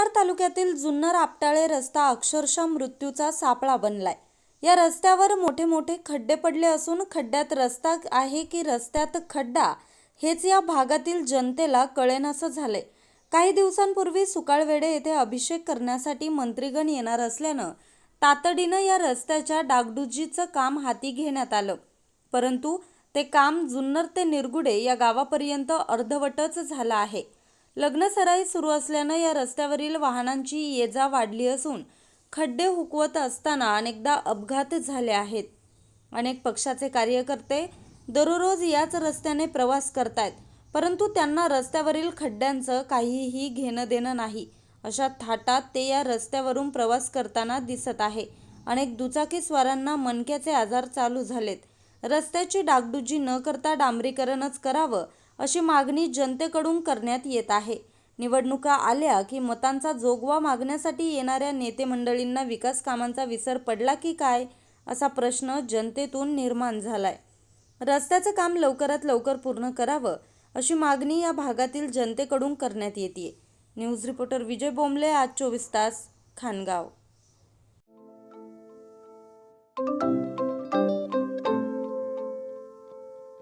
जुन्नर तालुक्यातील जुन्नर आपटाळे रस्ता अक्षरशः मृत्यूचा सापळा बनलाय. या रस्त्यावर मोठे मोठे खड्डे पडले असून खड्ड्यात रस्ता आहे की रस्त्यात खड्डा हेच या भागातील जनतेला कळेनासं झालंय. काही दिवसांपूर्वी सुकाळवेडे येथे अभिषेक करण्यासाठी मंत्रीगण येणार असल्यानं तातडीनं या रस्त्याच्या डागडुजीचं काम हाती घेण्यात आलं. परंतु ते काम जुन्नर ते निरगुडे या गावापर्यंत अर्धवटच झालं आहे. लग्नसराई सुरू असल्यानं या रस्त्यावरील वाहनांची ये जा वाढली असून खड्डे हुकवत असताना अनेकदा अपघात झाले आहेत. अनेक पक्षाचे कार्यकर्ते दररोज याच रस्त्याने प्रवास करतायत परंतु त्यांना रस्त्यावरील खड्ड्यांचं काहीही घेणं देणं नाही. अशा थाटात ते या रस्त्यावरून प्रवास करताना दिसत आहे. अनेक दुचाकीस्वारांना मनक्याचे आजार चालू झालेत. रस्त्याची डागडुजी न करता डांबरीकरणच करावं अशी मागणी जनतेकडून करण्यात येत आहे. निवडणुका आल्या की मतांचा जोगवा मागण्यासाठी येणाऱ्या नेते मंडळींना विकास कामांचा विसर पडला की काय असा प्रश्न जनतेतून निर्माण झालाय. रस्त्याचं काम लवकरात लवकर पूर्ण करावं अशी मागणी या भागातील जनतेकडून करण्यात येते न्यूज रिपोर्टर विजय बोंबले आज चोवीस तास खानगाव.